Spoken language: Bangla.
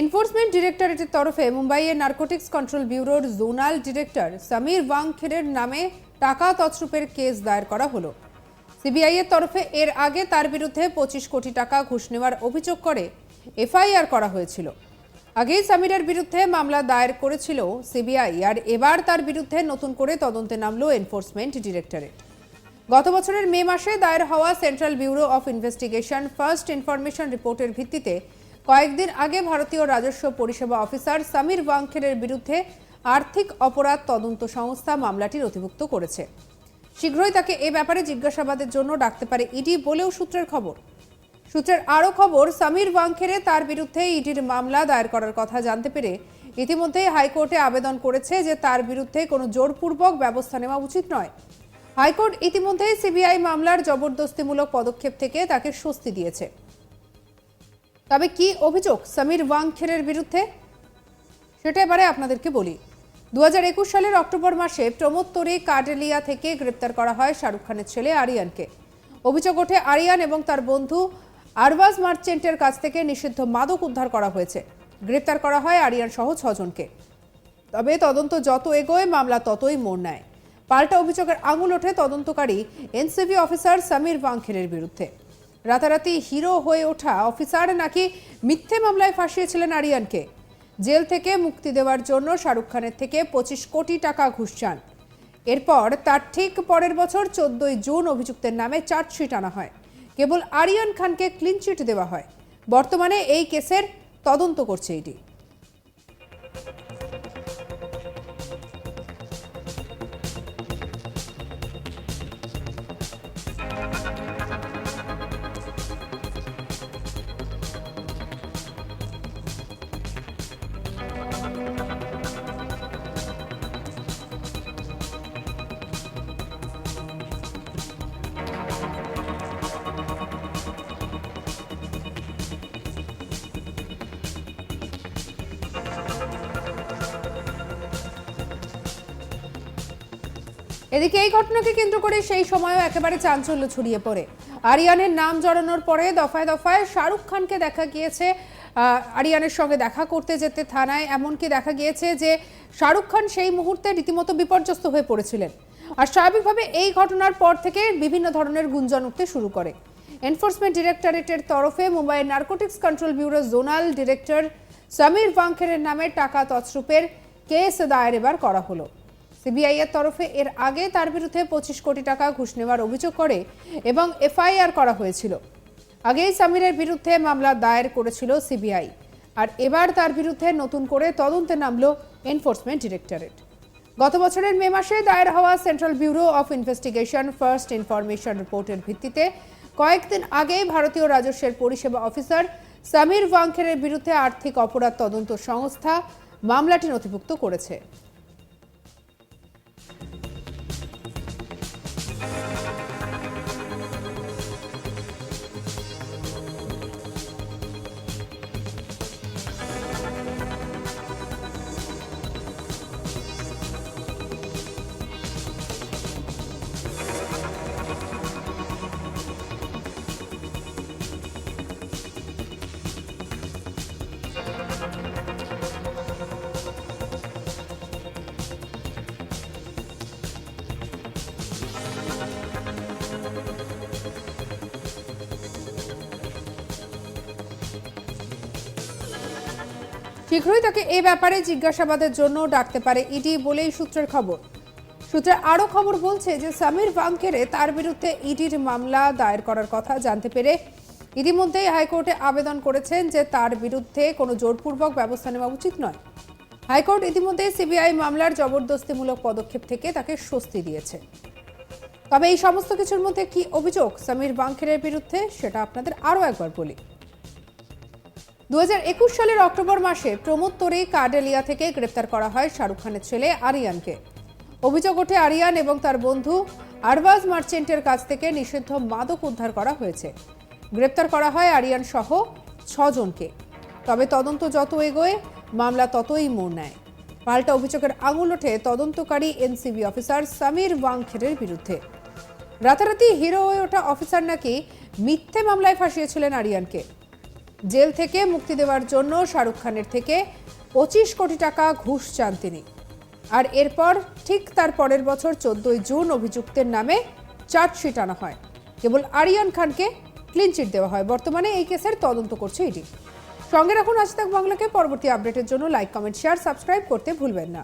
এনফোর্সমেন্ট ডিরেক্টরেটের তরফে মুম্বাইয়ের নার্কোটিক্স কন্ট্রোল ব্যুরোর জোনাল ডিরেক্টর সমীর ওয়াংখেরের নামে টাকা তছরূপের কেস দায়ের করা হলো। সিবিআই এর তরফে এর আগে তার বিরুদ্ধে পঁচিশ কোটি টাকা ঘুষ নেওয়ার অভিযোগ করে এফআইআর করা হয়েছিল। আগেই সমীরের বিরুদ্ধে মামলা দায়ের করেছিল সিবিআই আর এবার তার বিরুদ্ধে নতুন করে তদন্তে নামলো এনফোর্সমেন্ট ডিরেক্টরেট গত বছরের মে মাসে দায়ের হওয়া central bureau of investigation first information রিপোর্টের ভিত্তিতে কয়েকদিন আগে ভারতীয় রাজস্ব পরিষেবা অফিসার সমীর ওয়াংখেরের বিরুদ্ধে আর্থিক অপরাধ তদন্ত সংস্থা মামলাটি নথিভুক্ত করেছে। শীঘ্রই তাকে এ ব্যাপারে জিজ্ঞাসাবাদের জন্য ডাকতে পারে ইডি বলেও সূত্রের খবর। সূত্রের আরও খবর, সমীর ওয়াংখেরে তার বিরুদ্ধে ইডির মামলা দায়ের করার কথা জানতে পেরে ইতিমধ্যেই হাইকোর্টে আবেদন করেছে যে তার বিরুদ্ধে কোনো জোরপূর্বক ব্যবস্থা নেওয়া উচিত নয়। হাইকোর্ট ইতিমধ্যেই সিবিআই মামলার জবরদস্তিমূলক পদক্ষেপ থেকে তাকে স্বস্তি দিয়েছে। তবে কি অভিযোগ সমীর ওয়াংখেরের বিরুদ্ধে? সেটা এবারে আপনাদেরকে বলি। দু হাজার একুশ সালের অক্টোবর মাসে প্রমোদ তোরে কার্ডেলিয়া থেকে গ্রেপ্তার করা হয় শাহরুখ খানের ছেলে আরিয়ানকে। অভিযোগ ওঠে আরিয়ান এবং তার বন্ধু আরবাজ মার্চেন্টের কাছ থেকে নিষিদ্ধ মাদক উদ্ধার করা হয়েছে। গ্রেপ্তার করা হয় আরিয়ান সহ ছজনকে। তবে তদন্ত যত এগোয়, মামলা ততই মোড় নেয়। পাল্টা অভিযোগের আঙুল ওঠে তদন্তকারী এনসিবি অফিসার সমীর বাংখেরের বিরুদ্ধে। রাতারাতি হিরো হয়ে ওঠা অফিসার নাকি মিথ্যে মামলায় ফাঁসিয়েছিলেন আরিয়ানকে? জেল থেকে মুক্তি দেওয়ার জন্য শাহরুখ খানের থেকে পঁচিশ কোটি টাকা ঘুষ চান। এরপর তার ঠিক পরের বছর চোদ্দই জুন অভিযুক্তের নামে চার্জশিট আনা হয়। কেবল আরিয়ান খানকে ক্লিনচিট দেওয়া হয়। বর্তমানে এই কেসের তদন্ত করছে ইডি। এদিকে এই ঘটনাকে কেন্দ্র করে সেই সময়ও একেবারে চাঞ্চল্য ছড়িয়ে পড়ে। আরিয়ানের নাম জড়ানোর পরে দফায় দফায় শাহরুখ খানকে দেখা গিয়েছে। আরিয়ানের সঙ্গে দেখা করতে যেতে থানায় এমনকি দেখা গিয়েছে যে শাহরুখ খান সেই মুহূর্তে রীতিমতো বিপর্যস্ত হয়ে পড়েছিলেন। আর স্বাভাবিকভাবে এই ঘটনার পর থেকে বিভিন্ন ধরনের গুঞ্জন উঠতে শুরু করে। এনফোর্সমেন্ট ডিরেক্টরেটের তরফে মুম্বাইয়ের narcotics control bureau zonal director Sameer বাংখেরের নামে টাকা তছরূপের কেস দায়ের এবার করা হলো। সিবিআই এর তরফে এর আগে তার বিরুদ্ধে পঁচিশ কোটি টাকা ঘুষ নেওয়ার অভিযোগ করে এবং এফআইআর করা হয়েছিল। আগেই সামিরের বিরুদ্ধে মামলা দায়ের করেছিল সিবিআই। আর এবার তার বিরুদ্ধে নতুন করে তদন্তে নামলো এনফোর্সমেন্ট ডিরেক্টরেট। গত বছরের মে মাসে দায়ের হওয়া central bureau of investigation first information রিপোর্টের ভিত্তিতে কয়েকদিন আগে ভারতীয় রাজস্বের পরিষেবা অফিসার সমীর ওয়াংখেরের বিরুদ্ধে আর্থিক অপরাধ তদন্ত সংস্থা মামলাটি নথিভুক্ত করেছে। Thank you. শীঘ্রই তাকে এ ব্যাপারে জিজ্ঞাসাবাদের জন্য ডাকতে পারে ইডি বলেই সূত্রের খবর। সূত্রে আরও খবর বলছে যে সমীর বাংকেরে তার বিরুদ্ধে ইডির মামলা দায়ের করার কথা জানতে পেরে ইতিমধ্যেই হাইকোর্টে আবেদন করেছেন যে তার বিরুদ্ধে কোনো জোরপূর্বক ব্যবস্থা নেওয়া উচিত নয়। হাইকোর্ট ইতিমধ্যেই সিবিআই মামলার জবরদস্তিমূলক পদক্ষেপ থেকে তাকে স্বস্তি দিয়েছে। তবে এই সমস্ত কিছুর মধ্যে কি অভিযোগ সমীর বাংখেরের বিরুদ্ধে, সেটা আপনাদের আরও একবার বলি। দু হাজার একুশ সালের অক্টোবর মাসে প্রমোদ তোরে কার্ডেলিয়া থেকে গ্রেপ্তার করা হয় শাহরুখ খানের ছেলে আরিয়ানকে। অভিযোগ ওঠে আরিয়ান এবং তার বন্ধু আরবাজ মার্চেন্টের কাছ থেকে নিষিদ্ধ মাদক উদ্ধার করা হয়েছে। গ্রেপ্তার করা হয় আরিয়ান সহ ছজনকে। তবে তদন্ত যত এগোয়, মামলা ততই মোড় নেয়। পাল্টা অভিযোগের আঙুল ওঠে তদন্তকারী এনসিবি অফিসার সামির ওয়াংখেরের বিরুদ্ধে। রাতারাতি হিরো হয়ে ওঠা অফিসার নাকি মিথ্যে মামলায় ফাঁসিয়েছিলেন আরিয়ানকে। জেল থেকে মুক্তি দেওয়ার জন্য শাহরুখ খানের থেকে পঁচিশ কোটি টাকা ঘুষ চান তিনি। আর এরপর ঠিক তার পরের বছর চোদ্দই জুন অভিযুক্তের নামে চার্জশিট আনা হয়। কেবল আরিয়ান খানকে ক্লিনচিট দেওয়া হয়। বর্তমানে এই কেসের তদন্ত করছে ইডি। সঙ্গে রাখুন আজ তাক বাংলাকে। পরবর্তী আপডেটের জন্য লাইক কমেন্ট শেয়ার সাবস্ক্রাইব করতে ভুলবেন না।